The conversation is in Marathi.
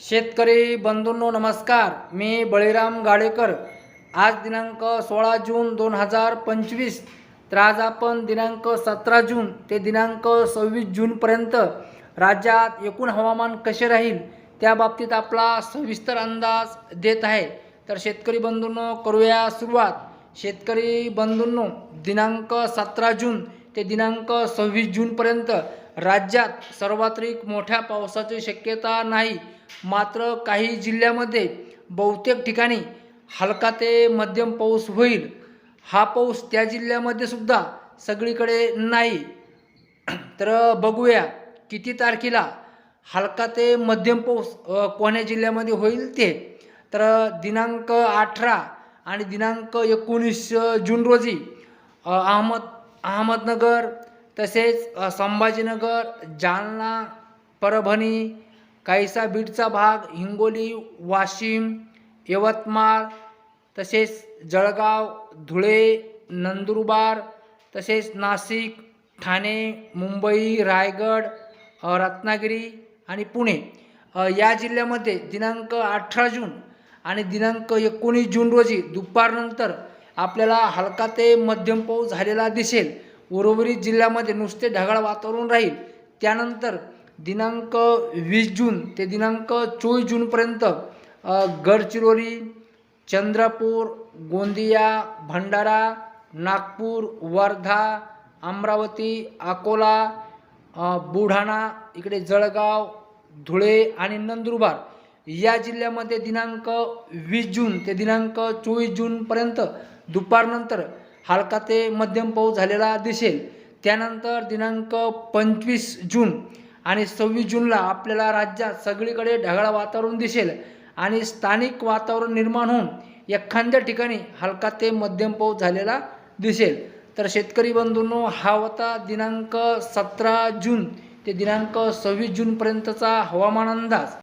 शेतकरी बंधूंनो नमस्कार. मी बळीराम गाडेकर. आज दिनांक सोळा जून दोन हजार पंचवीस तर आज आपण दिनांक सतरा जून ते दिनांक सव्वीस जूनपर्यंत राज्यात एकूण हवामान कसे राहील त्या बाबतीत आपला सविस्तर अंदाज देत आहे. तर शेतकरी बंधूंनो करूया सुरुवात. शेतकरी बंधूंनो दिनांक सतरा जून ते दिनांक सव्वीस जूनपर्यंत राज्यात सर्वात्रिक मोठ्या पावसाची शक्यता नाही. मात्र काही जिल्ह्यामध्ये बहुतेक ठिकाणी हलका ते मध्यम पाऊस होईल. हा पाऊस त्या जिल्ह्यामध्ये सुद्धा सगळीकडे नाही. तर बघूया किती तारखेला हलका ते मध्यम पाऊस कोण्या जिल्ह्यामध्ये होईल ते. तर दिनांक अठरा आणि दिनांक एकोणीस जून रोजी अहमद अहमदनगर तसेच संभाजीनगर जालना परभणी काहीसा बीडचा भाग हिंगोली वाशिम यवतमाळ तसेच जळगाव धुळे नंदुरबार तसेच नाशिक ठाणे मुंबई रायगड रत्नागिरी आणि पुणे. या जिल्ह्यामध्ये दिनांक अठरा जून आणि दिनांक एकोणीस जून रोजी दुपारनंतर आपल्याला हलका ते मध्यम पाऊस झालेला दिसेल. उर्वरित जिल्ह्यामध्ये नुसते ढगाळ वातावरण राहील. त्यानंतर दिनांक वीस जून ते दिनांक चोवीस जूनपर्यंत गडचिरोली चंद्रपूर गोंदिया भंडारा नागपूर वर्धा अमरावती अकोला बुढाणा बुलढाणा इकडे जळगाव धुळे आणि नंदुरबार या जिल्ह्यामध्ये दिनांक वीस जून ते दिनांक चोवीस जूनपर्यंत दुपारनंतर हलका ते मध्यम पाऊस झालेला दिसेल. त्यानंतर दिनांक पंचवीस जून आणि सव्वीस जूनला आपल्याला राज्यात सगळीकडे ढगाळ वातावरण दिसेल आणि स्थानिक वातावरण निर्माण होऊन एखाद्या ठिकाणी हलका ते मध्यम पाऊस झालेला दिसेल. तर शेतकरी बंधूंनो हा होता दिनांक सतरा जून. ते दिनांक सव्वीस जूनपर्यंतचा हवामान अंदाज.